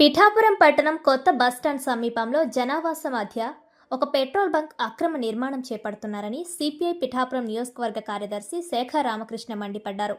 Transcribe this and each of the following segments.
పిఠాపురం పట్టణం కొత్త బస్టాండ్ సమీపంలో జనావాస మధ్య ఒక పెట్రోల్ బంక్ అక్రమ నిర్మాణం చేపడుతున్నారని సిపిఐ పిఠాపురం నియోజకవర్గ కార్యదర్శి శేఖర్ రామకృష్ణ మండిపడ్డారు.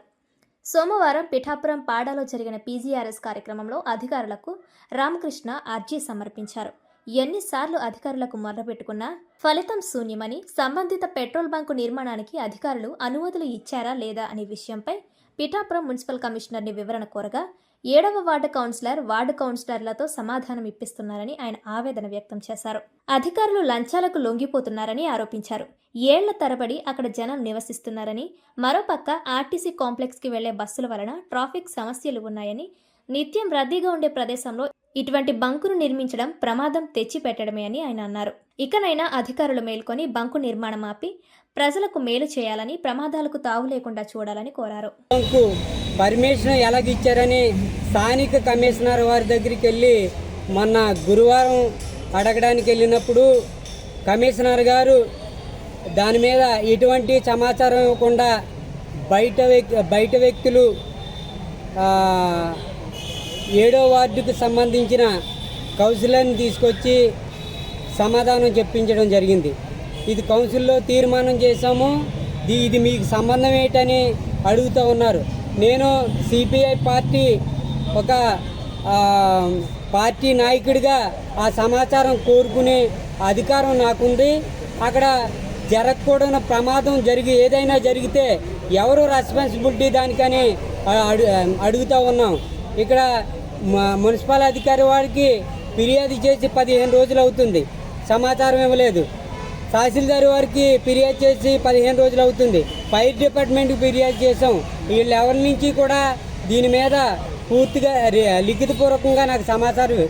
సోమవారం పిఠాపురం పాడాలో జరిగిన పీజీఆర్ఎస్ కార్యక్రమంలో అధికారులకు రామకృష్ణ అర్జీ సమర్పించారు. ఎన్నిసార్లు అధికారులకు మొర్రపెట్టుకున్నా ఫలితం శూన్యమని సంబంధిత పెట్రోల్ బంకు నిర్మాణానికి అధికారులు అనుమతులు ఇచ్చారా లేదా అనే విషయంపై పిఠాపురం మున్సిపల్ కమిషనర్ని వివరణ కోరగా ఏడవ వార్డు కౌన్సిలర్ వార్డు కౌన్సిలర్లతో సమాధానం ఇప్పిస్తున్నారని ఆయన ఆవేదన వ్యక్తం చేశారు. అధికారులు లంచాలకు లొంగిపోతున్నారని ఆరోపించారు. ఏళ్ళ తరబడి అక్కడ జనం నివసిస్తున్నారని మరోపక్క ఆర్టీసీ కాంప్లెక్స్కి వెళ్ళే బస్సుల వలన ట్రాఫిక్ సమస్యలు ఉన్నాయని నిత్యం రద్దీగా ఉండే ప్రదేశంలో ఇటువంటి బంకును నిర్మించడం ప్రమాదం తెచ్చిపెట్టడమే అని ఆయన అన్నారు. ఇకనైనా అధికారులు మేల్కొని బంకు నిర్మాణం ఆపి ప్రజలకు మేలు చేయాలని ప్రమాదాలకు తావు లేకుండా చూడాలని కోరారు. బ్యాంకు పర్మిషన్ ఎలాగిచ్చారని స్థానిక కమిషనర్ వారి దగ్గరికి వెళ్ళి మొన్న గురువారం అడగడానికి వెళ్ళినప్పుడు కమిషనర్ గారు దాని మీద ఎటువంటి సమాచారం ఇవ్వకుండా బయట బయట వ్యక్తులు ఏడో వార్డుకు సంబంధించిన కౌన్సిలర్ని తీసుకొచ్చి సమాధానం చెప్పించడం జరిగింది. ఇది కౌన్సిల్లో తీర్మానం చేశాము. ఇది మీకు సంబంధం ఏంటని అడుగుతూ ఉన్నారు. నేను సిపిఐ పార్టీ ఒక పార్టీ నాయకుడిగా ఆ సమాచారం కోరుకునే అధికారం నాకుంది. అక్కడ జరగకూడని ప్రమాదం జరిగి ఏదైనా జరిగితే ఎవరు రెస్పాన్సిబిలిటీ దానికని అడు అడుగుతూ ఉన్నాం. ఇక్కడ మున్సిపల్ అధికారి వారికి ఫిర్యాదు చేసి పదిహేను రోజులు అవుతుంది. సమాచారం ఇవ్వలేదు. తహసీల్దార్ వారికి ఫిర్యాదు చేసి పదిహేను రోజులు అవుతుంది. ఫైర్ డిపార్ట్మెంట్కి ఫిర్యాదు చేసాం వీళ్ళు ఎవరి నుంచి కూడా దీని మీద పూర్తిగా లిఖితపూర్వకంగా నాకు సమాచారం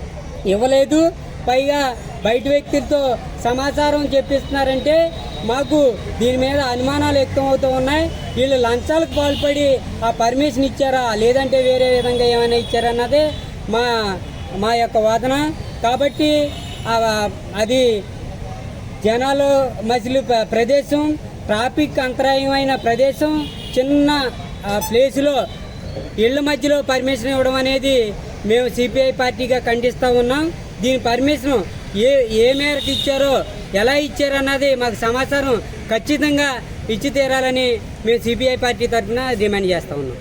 ఇవ్వలేదు. పైగా బయట వ్యక్తులతో సమాచారం చెప్పిస్తున్నారంటే మాకు దీని మీద అనుమానాలు వ్యక్తం అవుతూ ఉన్నాయి. వీళ్ళు లంచాలకు పాల్పడి ఆ పర్మిషన్ ఇచ్చారా? లేదంటే వేరే విధంగా ఏమైనా ఇచ్చారా అన్నదే మా మా యొక్క వాదన. కాబట్టి అది జనాలు మసిలి ప్రదేశం ట్రాఫిక్ అంతరాయమైన ప్రదేశం చిన్న ప్లేస్లో ప్లేసులో ఇళ్ళ మధ్యలో పర్మిషన్ ఇవ్వడం అనేది మేము సిపిఐ పార్టీగా ఖండిస్తూ ఉన్నాం. దీని పర్మిషన్ ఏ ఏ మేరకు ఇచ్చారో ఎలా ఇచ్చారన్నది మాకు సమాచారం ఖచ్చితంగా ఇచ్చి తీరాలని మేము సిపిఐ పార్టీ తరఫున డిమాండ్ చేస్తూ ఉన్నాం.